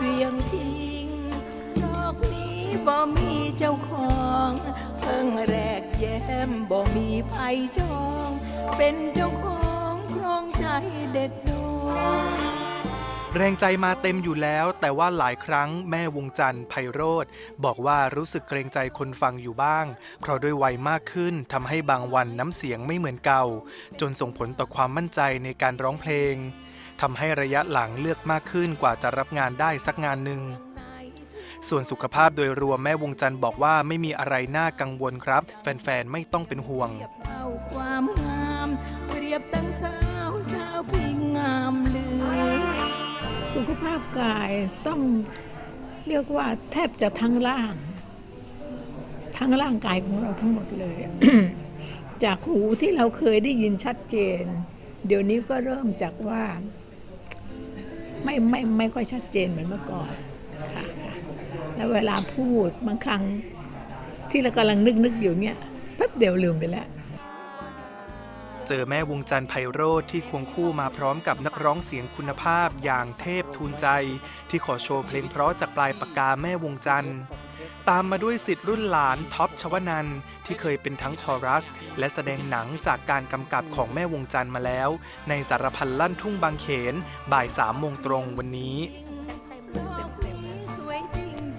เวียงทิ้งดอกนี้บ่มีเจ้าของเพิ่งแรกแย้มบ่มีภัยจอง เป็นเจ้าของครองใจเด็ดดวงแรงใจมาเต็มอยู่แล้ว แต่ว่าหลายครั้งแม่วงจันทร์ไพโรธบอกว่ารู้สึกเกรงใจคนฟังอยู่บ้าง เพราะด้วยวัยมากขึ้นทำให้บางวันน้ำเสียงไม่เหมือนเก่า จนส่งผลต่อความมั่นใจในการร้องเพลง ทำให้ระยะหลังเลือกมากขึ้นกว่าจะรับงานได้สักงานหนึ่งส่วนสุขภาพโดยรวมแม่วงจันทร์บอกว่าไม่มีอะไรน่ากังวลครับ แฟนๆ ไม่ต้องเป็นห่วง ความงามเปรียบตั้งสาวชาวพิงงามลือ สุขภาพกายต้องเรียกว่าแทบจะทั้งร่าง ทั้งร่างกายของเราทั้งหมดเลย จากหูที่เราเคยได้ยินชัดเจน เดี๋ยวนี้ก็เริ่มจากว่า ไม่ไม่ไม่ค่อยชัดเจนเหมือนเมื่อก่อนค่ะแล้วเวลาพูดบางครั้งที่เรากำลังนึกนึกอยู่เนี่ยแป๊บเดียวลืมไปแล้ว เจอแม่วงจันทร์ไพโรธที่ควงคู่มาพร้อมกับนักร้องเสียงคุณภาพอย่างเทพทูนใจ ที่ขอโชว์เพลงเพราะจากปลายปากกาแม่วงจันทร์ ตามมาด้วยสิทธิ์รุ่นหลานท็อปชวนันท์ที่เคยเป็นทั้งคอรัส และแสดงหนังจากการกำกับของแม่วงจันทร์มาแล้ว ในสารพันลั่นทุ่งบางเขนบ่ายสามโมงตรงวันนี้